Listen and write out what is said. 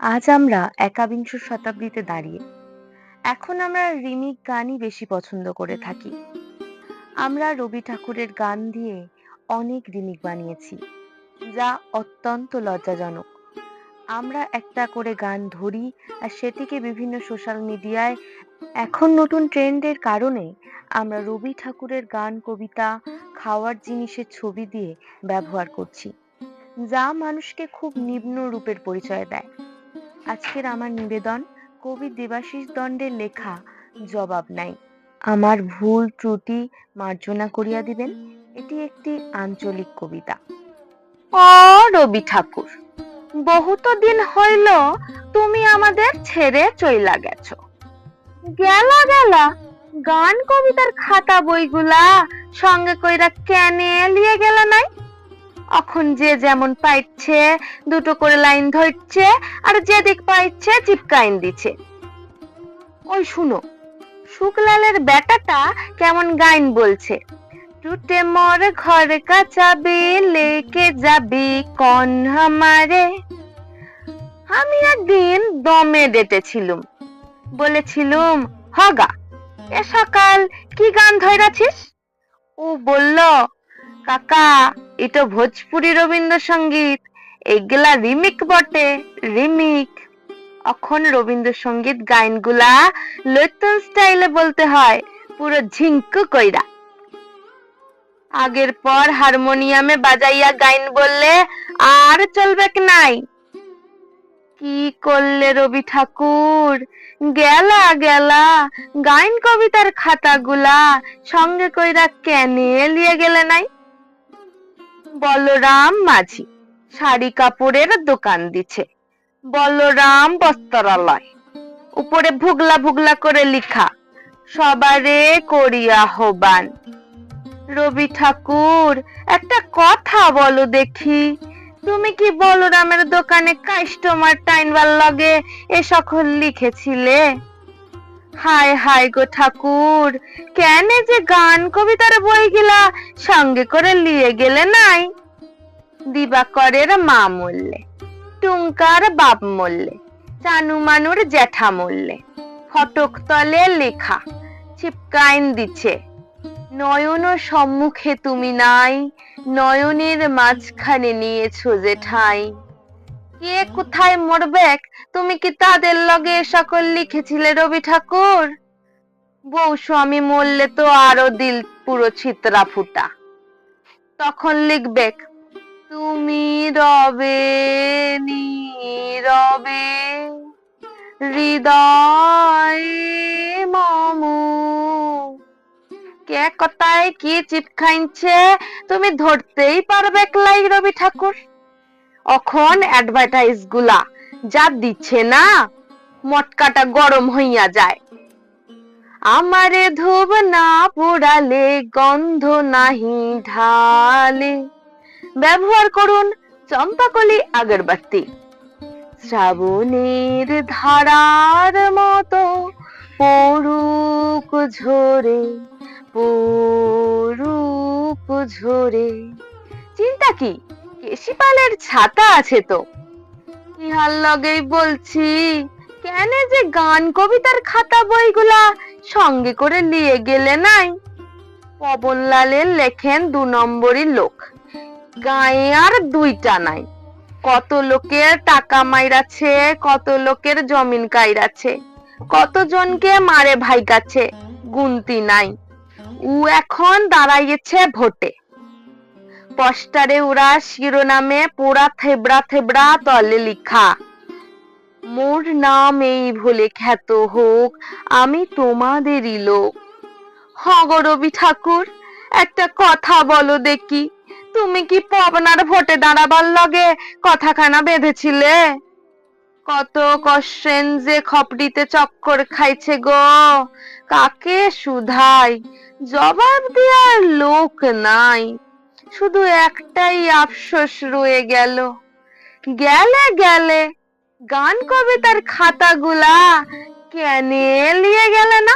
আজ আমরা একাবিংশ শতাব্দীতে দাঁড়িয়ে। এখন আমরা রিমিক গানই বেশি পছন্দ করে থাকি। আমরা রবি ঠাকুরের গান দিয়ে অনেক রিমিক বানিয়েছি, যা অত্যন্ত লজ্জাজনক। আমরা একটা করে গান ধরি আর সেটিকে বিভিন্ন সোশ্যাল মিডিয়ায় এখন নতুন ট্রেন্ডের কারণে আমরা রবি ঠাকুরের গান, কবিতা, খাওয়ার জিনিসের ছবি দিয়ে ব্যবহার করছি, যা মানুষকে খুব নিম্ন রূপের পরিচয় দেয়। আজকের আমার নিবেদন, কবি দেবাশিস দণ্ডের লেখা, জবাব নাই। আমার ভুল ত্রুটি মার্জনা করিয়া দিবেন, এটি একটি আঞ্চলিক কবিতা। ও রবি ঠাকুর, বহুত দিন হইল তুমি আমাদের ছেড়ে চইলা গেছো। গেলা গেলা, গান কবিতার খাতা বইগুলা সঙ্গে কইরা কেনে লিয়ে এখন যে যেমন পাইছে, দুটো করে লাইন ধরছে, আর যেদিক পাইছে চিপকাইন দিছে। ওই শুনো, শুকলালের বেটাটা কেমন গাইন বলছে, টুটে মোর ঘর কা চাবি লেকে যাবি কন হামারে? আমি একদিন দমে ডেটেছিলুম, বলেছিলুম, হগা, এ সকাল কি গান ধরাছিস? ও বলল, কাকা এটা ভোজপুরি রবীন্দ্রসঙ্গীত। এগুলা রিমিক বটে, রিমিক। এখন রবীন্দ্রসঙ্গীত গাইনগুলা লৈতন স্টাইলে বলতে হয়, পুরো ঝিঙ্কু কইরা। আগের পর হারমোনিয়ামে বাজাইয়া গাইন বললে আর চলবে নাই। কি করলে রবি ঠাকুর? গেলা গেলা, গাইন কবিতার খাতাগুলা সঙ্গে কইরা কেনে লিয়ে গেলে নাই? বলরাম মাঝি শাড়ি কাপড়ের দোকান দিছে। বলরাম বস্ত্রালয়। উপরে ভুগলা ভুগলা করে লিখা, সবারে করিয়া হবান রবি ঠাকুর, একটা কথা বলো দেখি। তুমি কি বলরামের দোকানে কাস্টমার টাইনবার লগে এ সকল লিখেছিলে? হায় হায় গো ঠাকুর, কেন যে গান কবিতার বইগুলা সঙ্গে করে লিয়ে গেলে নাই? দিবাকরের মা মরলে, টুঙ্কার বাপ মরলে চানু মানুর জ্যাঠা মরলে, ফটক তলে লেখা চিপকাইন দিছে নয়ন সম্মুখে তুমি নাই, নয়নের মাঝখানে নিয়েছো যে ঠাই কে কোথায় মরবে? তুমি কি তাদের লগে সকল লিখেছিলে রবি ঠাকুর? বউ স্বামী মরলে তো আরও দিল পুরো ছিত্রা ফুটা। তখন লিখবে, তুমি রবে নীরবে হৃদয়ে মমু। কে কথায় কি চিপখাইছে তুমি ধরতেই পারবে লাই রবি ঠাকুর। অখন অ্যাডভার্টাইজগুলা, যা দিচ্ছে না, মটকাটা গরম হইয়া যায়। আমারে ধূপ না পোড়ালে, গন্ধ নাহি ঢালে। ব্যবহার করুন চম্পাকলি আগরবাতি। শ্রাবণের ধারার মতো পড়ুক ঝরে পড়ুক ঝরে। চিন্তা কি? কেশিপালের ছাতা আছে তো। ইহার লগেই বলছি, কেন যে গান কবিতার খাতা বইগুলা সঙ্গে করে নিয়ে গেলে নাই? পবনলালের লেখেন দু নম্বরই লোক। গায়ে আর দুইটা নাই। কত লোকের টাকা মাইরাছে, কত লোকের জমিন কাইরাছে, কতজনকে মারে ভাই কাছে গুনতি নাই। উ এখন দাঁড়াইয়েছে ভোটে। পোস্টারে ওরা শিরোনামে পোড়া থেবড়া থেবড়া তলে লিখা। মোর নাম এই ভুলে খ্যাত হোক, আমি তোমাদেরই লোক। হগরবি ঠাকুর, একটা কথা বলো দেখি, তুমি কি পবনার ভোটে দাঁড়াবার লগে কথাখানা বেঁধেছিলে? কত কষ্টেন যে খপড়িতে চক্কর খাইছে গো, কাকে সুধাই জবাব দেওয়ার লোক নাই। শুধু একটাই আফসোস রয়ে গেল। গেলে গেলে গান কবিতার খাতাগুলা কেন লিয়ে গেলে না?